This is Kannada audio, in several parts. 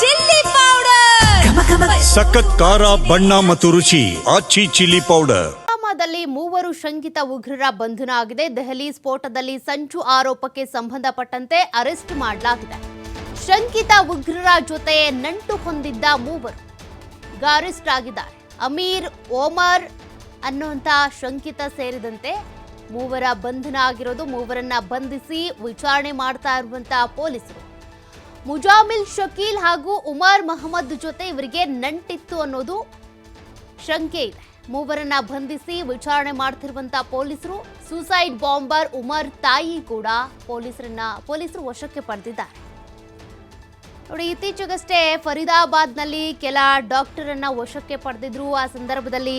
Chilli powder. ಸಖತ್ ಖಾರ ಬಣ್ಣ ಮತ್ತು ರುಚಿ ಆಚಿ ಚಿಲ್ಲಿ ಪೌಡರ್. ಪುಲ್ವಾಮಾದಲ್ಲಿ ಮೂವರು ಶಂಕಿತ ಉಗ್ರರ ಬಂಧನ ಆಗಿದೆ. ದೆಹಲಿ ಸ್ಫೋಟದಲ್ಲಿ ಸಂಚು ಆರೋಪಕ್ಕೆ ಸಂಬಂಧಪಟ್ಟಂತೆ ಅರೆಸ್ಟ್ ಮಾಡಲಾಗಿದೆ. ಶಂಕಿತ ಉಗ್ರರ ಜೊತೆ ನಂಟು ಹೊಂದಿದ್ದ ಮೂವರು. ಗಾರಿಸ್ಟ್ ಅರೆಸ್ಟ್ ಆಗಿದ್ದಾರೆ ಅಮೀರ್ ಓಮರ್ ಅನ್ನುವಂಥ ಶಂಕಿತ ಸೇರಿದಂತೆ ಮೂವರ ಬಂಧನ ಆಗಿರೋದು ಮೂವರನ್ನ ಬಂಧಿಸಿ ವಿಚಾರಣೆ ಮಾಡ್ತಾ ಇರುವಂತಹ ಪೊಲೀಸರು. ಮುಜಾಮಿಲ್ ಶಕೀಲ್ ಹಾಗೂ ಉಮರ್ ಮಹಮ್ಮದ್ ಜೊತೆ ಇವರಿಗೆ ನಂಟಿತ್ತು ಅನ್ನೋದು ಶಂಕೆ ಇದೆ. ಮೂವರನ್ನ ಬಂಧಿಸಿ ವಿಚಾರಣೆ ಮಾಡ್ತಿರುವಂತ ಪೊಲೀಸರು, ಸೂಸೈಡ್ ಬಾಂಬರ್ ಉಮರ್ ತಾಯಿ ಕೂಡ ಪೊಲೀಸರನ್ನ, ಪೊಲೀಸರು ವಶಕ್ಕೆ ಪಡೆದಿದ್ದಾರೆ. ನೋಡಿ, ಇತ್ತೀಚೆಗಷ್ಟೇ ಫರೀದಾಬಾದ್ನಲ್ಲಿ ಕೆಲ ಡಾಕ್ಟರ್ ಅನ್ನ ವಶಕ್ಕೆ ಪಡೆದಿದ್ರು. ಆ ಸಂದರ್ಭದಲ್ಲಿ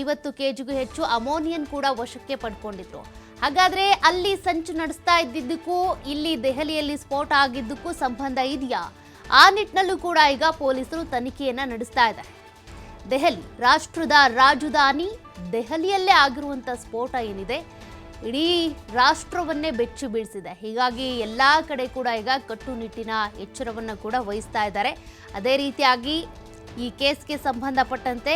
ಐವತ್ತು ಕೆಜಿಗೂ ಹೆಚ್ಚು ಅಮೋನಿಯನ್ ಕೂಡ ವಶಕ್ಕೆ ಪಡ್ಕೊಂಡಿದ್ರು. ಹಾಗಾದ್ರೆ ಅಲ್ಲಿ ಸಂಚು ನಡೆಸ್ತಾ ಇದ್ದಿದ್ದಕ್ಕೂ, ಇಲ್ಲಿ ದೆಹಲಿಯಲ್ಲಿ ಸ್ಫೋಟ ಆಗಿದ್ದಕ್ಕೂ ಸಂಬಂಧ ಇದೆಯಾ? ಆ ನಿಟ್ಟಿನಲ್ಲೂ ಕೂಡ ಈಗ ಪೊಲೀಸರು ತನಿಖೆಯನ್ನ ನಡೆಸ್ತಾ ಇದ್ದಾರೆ. ದೆಹಲಿ ರಾಷ್ಟ್ರದ ರಾಜಧಾನಿ ದೆಹಲಿಯಲ್ಲೇ ಆಗಿರುವಂಥ ಸ್ಫೋಟ ಏನಿದೆ, ಇಡೀ ರಾಷ್ಟ್ರವನ್ನೇ ಬೆಚ್ಚಿ ಬೀಳಿಸಿದೆ. ಹೀಗಾಗಿ ಎಲ್ಲ ಕಡೆ ಕೂಡ ಈಗ ಕಟ್ಟುನಿಟ್ಟಿನ ಎಚ್ಚರವನ್ನು ಕೂಡ ವಹಿಸ್ತಾ ಇದ್ದಾರೆ. ಅದೇ ರೀತಿಯಾಗಿ ಈ ಕೇಸ್ಗೆ ಸಂಬಂಧಪಟ್ಟಂತೆ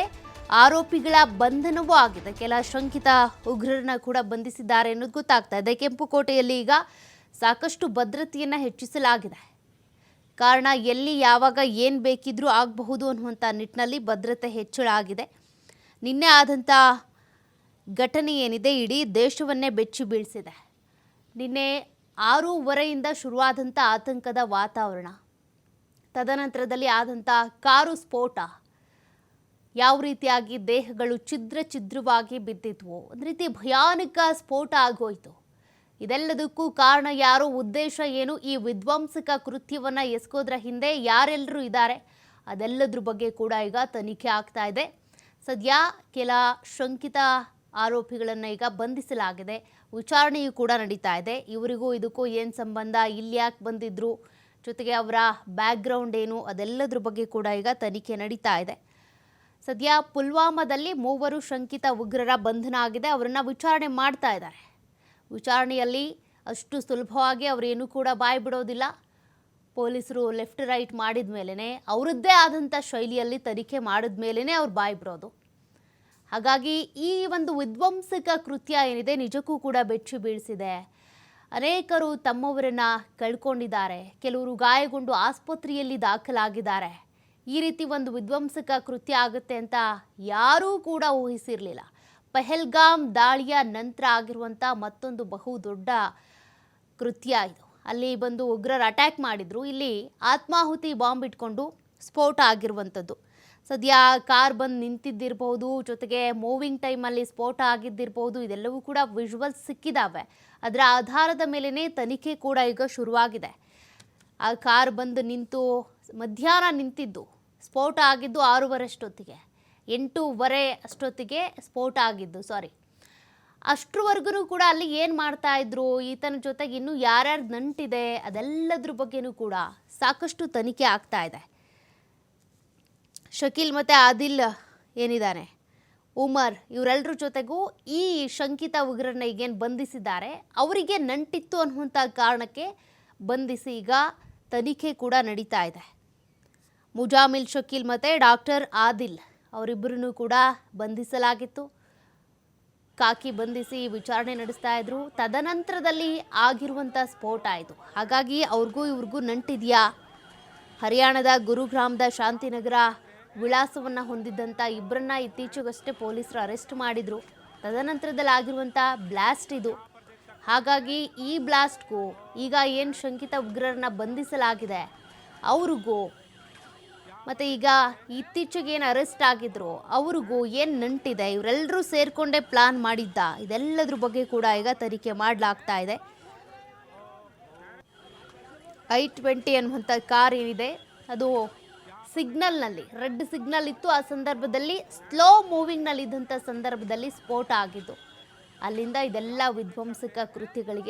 ಆರೋಪಿಗಳ ಬಂಧನವೂ ಆಗಿದೆ. ಕೆಲ ಶಂಕಿತ ಉಗ್ರರನ್ನ ಕೂಡ ಬಂಧಿಸಿದ್ದಾರೆ ಅನ್ನೋದು ಗೊತ್ತಾಗ್ತಾ ಇದೆ. ಕೆಂಪುಕೋಟೆಯಲ್ಲಿ ಈಗ ಸಾಕಷ್ಟು ಭದ್ರತೆಯನ್ನು ಹೆಚ್ಚಿಸಲಾಗಿದೆ. ಕಾರಣ ಎಲ್ಲಿ, ಯಾವಾಗ, ಏನು ಬೇಕಿದ್ರೂ ಆಗಬಹುದು ಅನ್ನುವಂಥ ನಿಟ್ಟಿನಲ್ಲಿ ಭದ್ರತೆ ಹೆಚ್ಚಳ ಆಗಿದೆ. ನಿನ್ನೆ ಆದಂಥ ಘಟನೆ ಏನಿದೆ, ಇಡೀ ದೇಶವನ್ನೇ ಬೆಚ್ಚಿ ಬೀಳಿಸಿದೆ. ನಿನ್ನೆ ಆರೂವರೆಯಿಂದ ಶುರುವಾದಂಥ ಆತಂಕದ ವಾತಾವರಣ. ತದನಂತರದಲ್ಲಿ ಆದಂಥ ಕಾರು ಸ್ಫೋಟ. ಯಾವ ರೀತಿಯಾಗಿ ದೇಹಗಳು ಛಿದ್ರ ಛಿದ್ರವಾಗಿ ಬಿದ್ದಿದ್ವು. ಒಂದು ರೀತಿ ಭಯಾನಕ ಸ್ಫೋಟ ಆಗೋಯ್ತು. ಇದೆಲ್ಲದಕ್ಕೂ ಕಾರಣ ಯಾರು? ಉದ್ದೇಶ ಏನು? ಈ ವಿಧ್ವಂಸಕ ಕೃತ್ಯವನ್ನು ಎಸ್ಕೋದ್ರ ಹಿಂದೆ ಯಾರೆಲ್ಲರೂ ಇದ್ದಾರೆ? ಅದೆಲ್ಲದ್ರ ಬಗ್ಗೆ ಕೂಡ ಈಗ ತನಿಖೆ ಆಗ್ತಾ ಇದೆ. ಸದ್ಯ ಕೆಲ ಶಂಕಿತ ಆರೋಪಿಗಳನ್ನು ಈಗ ಬಂಧಿಸಲಾಗಿದೆ. ವಿಚಾರಣೆಯೂ ಕೂಡ ನಡೀತಾ ಇದೆ. ಇವರಿಗೂ ಇದಕ್ಕೂ ಏನು ಸಂಬಂಧ? ಇಲ್ಲಿ ಯಾಕೆ ಬಂದಿದ್ರು? ಜೊತೆಗೆ ಅವರ ಬ್ಯಾಕ್ಗ್ರೌಂಡ್ ಏನು? ಅದೆಲ್ಲದ್ರ ಬಗ್ಗೆ ಕೂಡ ಈಗ ತನಿಖೆ ನಡೀತಾ ಇದೆ. ಸದ್ಯ ಪುಲ್ವಾಮಾದಲ್ಲಿ ಮೂವರು ಶಂಕಿತ ಉಗ್ರರ ಬಂಧನ ಆಗಿದೆ. ಅವರನ್ನು ವಿಚಾರಣೆ ಮಾಡ್ತಾ ಇದ್ದಾರೆ. ವಿಚಾರಣೆಯಲ್ಲಿ ಅಷ್ಟು ಸುಲಭವಾಗಿ ಅವರೇನು ಕೂಡ ಬಾಯಿ ಬಿಡೋದಿಲ್ಲ. ಪೊಲೀಸರು ಲೆಫ್ಟ್ ರೈಟ್ ಮಾಡಿದ ಮೇಲೇ ಅವರದ್ದೇ ಆದಂಥ ಶೈಲಿಯಲ್ಲಿ ತನಿಖೆ ಮಾಡಿದ ಮೇಲೇ ಅವ್ರು ಬಾಯಿ ಬಿಡೋದು. ಹಾಗಾಗಿ ಈ ಒಂದು ವಿಧ್ವಂಸಕ ಕೃತ್ಯ ಏನಿದೆ ನಿಜಕ್ಕೂ ಕೂಡ ಬೆಚ್ಚಿ ಬೀಳಿಸಿದೆ. ಅನೇಕರು ತಮ್ಮವರನ್ನು ಕಳ್ಕೊಂಡಿದ್ದಾರೆ. ಕೆಲವರು ಗಾಯಗೊಂಡು ಆಸ್ಪತ್ರೆಯಲ್ಲಿ ದಾಖಲಾಗಿದ್ದಾರೆ. ಈ ರೀತಿ ಒಂದು ವಿಧ್ವಂಸಕ ಕೃತ್ಯ ಆಗುತ್ತೆ ಅಂತ ಯಾರೂ ಕೂಡ ಊಹಿಸಿರಲಿಲ್ಲ. ಪೆಹಲ್ಗಾಮ್ ದಾಳಿಯ ನಂತರ ಆಗಿರುವಂಥ ಮತ್ತೊಂದು ಬಹು ದೊಡ್ಡ ಕೃತ್ಯ ಇದು. ಅಲ್ಲಿ ಬಂದು ಉಗ್ರರು ಅಟ್ಯಾಕ್ ಮಾಡಿದರು. ಇಲ್ಲಿ ಆತ್ಮಾಹುತಿ ಬಾಂಬ್ ಇಟ್ಕೊಂಡು ಸ್ಫೋಟ ಆಗಿರುವಂಥದ್ದು ಸದ್ಯ ಕಾರ್ ಬಂದು ನಿಂತಿದ್ದಿರ್ಬೋದು, ಜೊತೆಗೆ ಮೂವಿಂಗ್ ಟೈಮಲ್ಲಿ ಸ್ಫೋಟ ಆಗಿದ್ದಿರ್ಬೋದು, ಇದೆಲ್ಲವೂ ಕೂಡ ವಿಜುವಲ್ಸ್ ಸಿಕ್ಕಿದಾವೆ. ಅದರ ಆಧಾರದ ಮೇಲೇ ತನಿಖೆ ಕೂಡ ಈಗ ಶುರುವಾಗಿದೆ. ಆ ಕಾರ್ ಬಂದು ನಿಂತು ಮಧ್ಯಾಹ್ನ ನಿಂತಿದ್ದು. ಸ್ಫೋಟ ಆಗಿದ್ದು ಆರೂವರೆ ಅಷ್ಟೊತ್ತಿಗೆ ಎಂಟೂವರೆ ಅಷ್ಟೊತ್ತಿಗೆ ಸ್ಫೋಟ ಆಗಿದ್ದು ಸಾರಿ ಅಷ್ಟರವರೆಗೂ ಕೂಡ ಅಲ್ಲಿ ಏನು ಮಾಡ್ತಾ ಇದ್ರು? ಈತನ ಜೊತೆಗೆ ಇನ್ನೂ ಯಾರ್ಯಾರು ನಂಟಿದೆ? ಅದೆಲ್ಲದ್ರ ಬಗ್ಗೆನೂ ಕೂಡ ಸಾಕಷ್ಟು ತನಿಖೆ ಆಗ್ತಾ ಇದೆ. ಶಕೀಲ್ ಮತ್ತು ಆದಿಲ್ ಏನಿದ್ದಾನೆ ಉಮರ್ ಇವರೆಲ್ಲರ ಜೊತೆಗೂ ಈ ಶಂಕಿತ ಉಗ್ರರನ್ನ ಈಗೇನು ಬಂಧಿಸಿದ್ದಾರೆ? ಅವರಿಗೆ ನಂಟಿತ್ತು ಅನ್ನುವಂಥ ಕಾರಣಕ್ಕೆ ಬಂಧಿಸಿ ಈಗ ತನಿಖೆ ಕೂಡ ನಡೀತಾ ಇದೆ. ಮುಜಾಮಿಲ್ ಶಕೀಲ್ ಮತ್ತು ಡಾಕ್ಟರ್ ಆದಿಲ್ ಅವರಿಬ್ಬರನ್ನು ಕೂಡ ಬಂಧಿಸಲಾಗಿತ್ತು. ಕಾಕಿ ಬಂಧಿಸಿ ವಿಚಾರಣೆ ನಡೆಸ್ತಾ ಇದ್ರು. ತದನಂತರದಲ್ಲಿ ಆಗಿರುವಂಥ ಸ್ಫೋಟ ಆಯಿತು. ಹಾಗಾಗಿ ಅವ್ರಿಗೂ ಇವ್ರಿಗೂ ನಂಟಿದೆಯಾ? ಹರಿಯಾಣದ ಗುರುಗ್ರಾಮದ ಶಾಂತಿನಗರ ವಿಳಾಸವನ್ನು ಹೊಂದಿದ್ದಂಥ ಇಬ್ಬರನ್ನ ಇತ್ತೀಚೆಗಷ್ಟೇ ಪೊಲೀಸರು ಅರೆಸ್ಟ್ ಮಾಡಿದರು. ತದನಂತರದಲ್ಲಿ ಆಗಿರುವಂಥ ಬ್ಲಾಸ್ಟ್ ಇದು. ಹಾಗಾಗಿ ಈ ಬ್ಲಾಸ್ಟ್ಗೂ ಈಗ ಏನು ಶಂಕಿತ ಉಗ್ರರನ್ನ ಬಂಧಿಸಲಾಗಿದೆ, ಅವ್ರಿಗೂ ಮತ್ತು ಈಗ ಇತ್ತೀಚೆಗೆ ಏನು ಅರೆಸ್ಟ್ ಆಗಿದ್ರು, ಅವ್ರಿಗೂ ಏನು ನಂಟಿದೆ ಇವರೆಲ್ಲರೂ ಸೇರಿಕೊಂಡೇ ಪ್ಲಾನ್ ಮಾಡಿದ್ದ, ಇದೆಲ್ಲದ್ರ ಬಗ್ಗೆ ಕೂಡ ಈಗ ತನಿಖೆ ಮಾಡಲಾಗ್ತಾ ಇದೆ. ಐ ಟ್ವೆಂಟಿ ಅನ್ನುವಂಥ ಕಾರ್ ಏನಿದೆ, ಅದು ಸಿಗ್ನಲ್ನಲ್ಲಿ, ರೆಡ್ ಸಿಗ್ನಲ್ ಇತ್ತು. ಆ ಸಂದರ್ಭದಲ್ಲಿ ಸ್ಲೋ ಮೂವಿಂಗ್ನಲ್ಲಿ ಇದ್ದಂಥ ಸಂದರ್ಭದಲ್ಲಿ ಸ್ಫೋಟ ಆಗಿದ್ದು, ಅಲ್ಲಿಂದ ಇದೆಲ್ಲ ವಿಧ್ವಂಸಕ ಕೃತ್ಯಗಳಿಗೆ